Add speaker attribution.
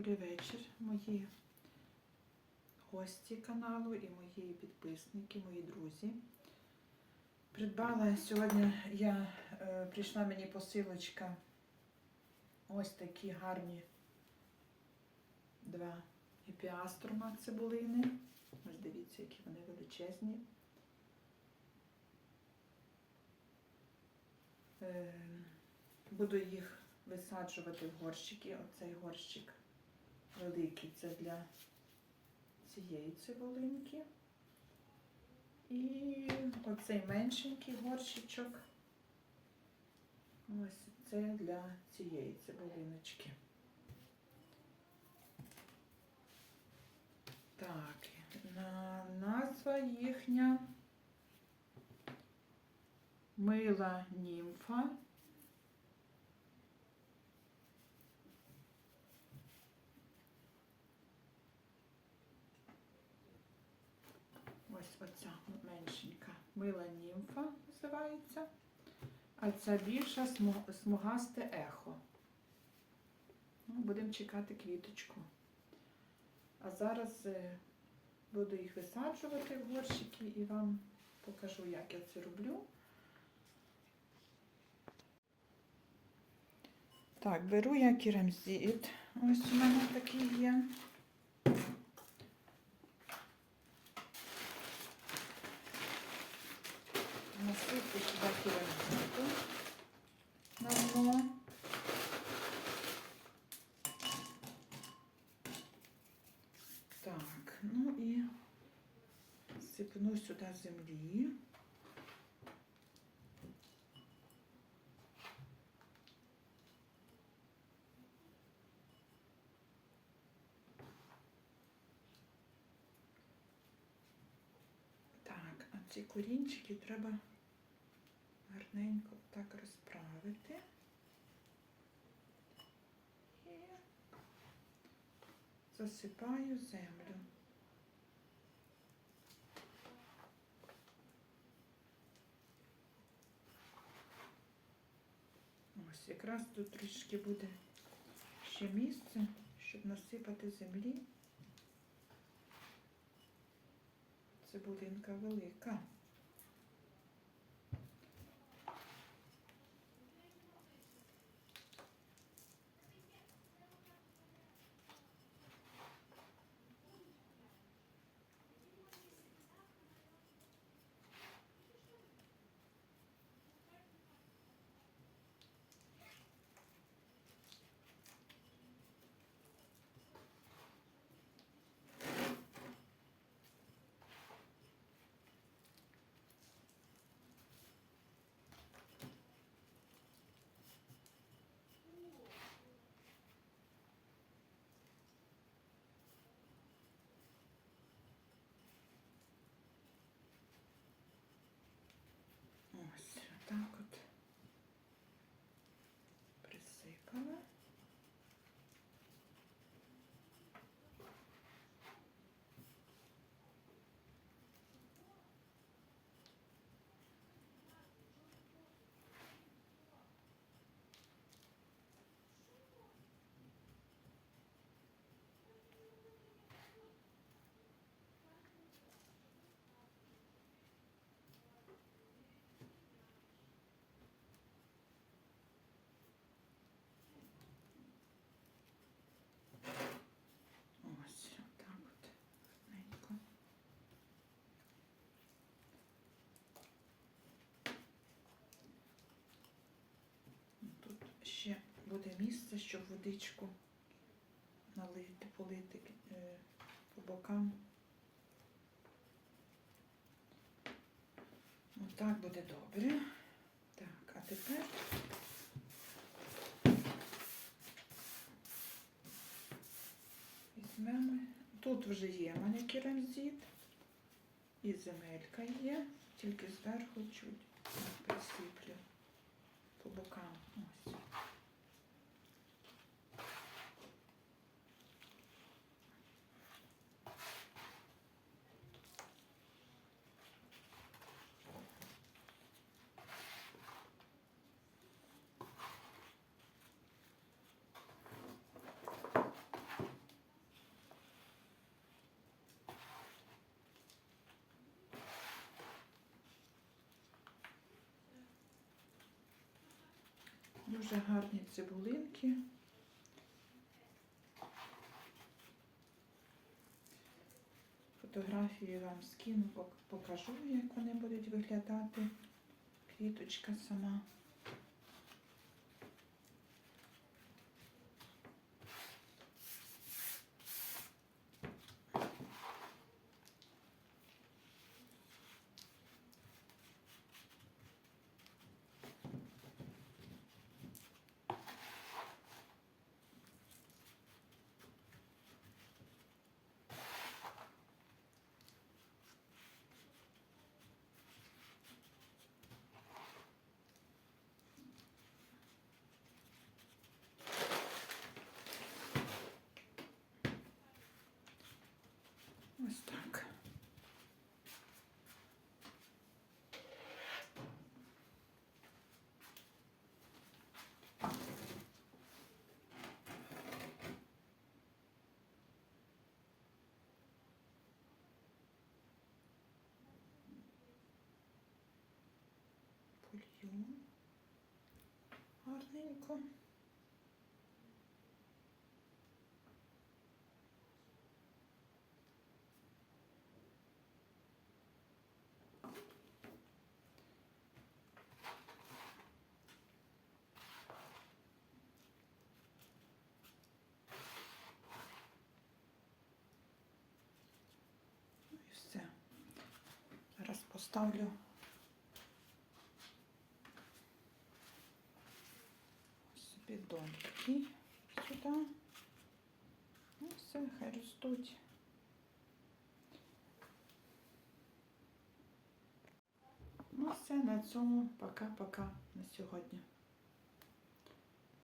Speaker 1: Добрий вечір, мої гості каналу і мої підписники, мої друзі. Придбала сьогодні я е, прийшла мені посилочка. Ось такі гарні два епіаструма цибулини. Ось дивіться, які вони величезні. Е, Буду їх висаджувати в горщики. Оцей горщик великий це для цієї цибулинки. І оцей меншенький горщичок. Ось це для цієї цибулиночки. Так, на, назва їхня мила німфа. Ось оця меншенька мила німфа називається. А ця більша смугасте ехо. Ну, будемо чекати квіточку. А зараз е, буду їх висаджувати в горщики і вам покажу, як я це роблю. Так, беру я керамзит. Ось у мене такий є. Насиплю сюди керамзиту на дно. Так, ну і сипну сюди землі. Так, а ці корінчики треба Гарненько так розправити. І засипаю землю. Ось якраз тут трішки буде ще місце, щоб насипати землі. Цибулинка велика. Місце, щоб водичку налити, полити е, по бокам. Отак буде добре. Так, а тепер візьмемо. Тут вже є в мене керамзит і земелька є, тільки зверху чуть присиплю по бокам. Ось. Дуже гарні цибулинки. Фотографії вам скину, покажу, як вони будуть виглядати. Квіточка сама. Ось так. Полью гарненько. Зараз доньки сюди. Ну, все, хай ростуть. Ну, все, на цьому пока-пока на сьогодні.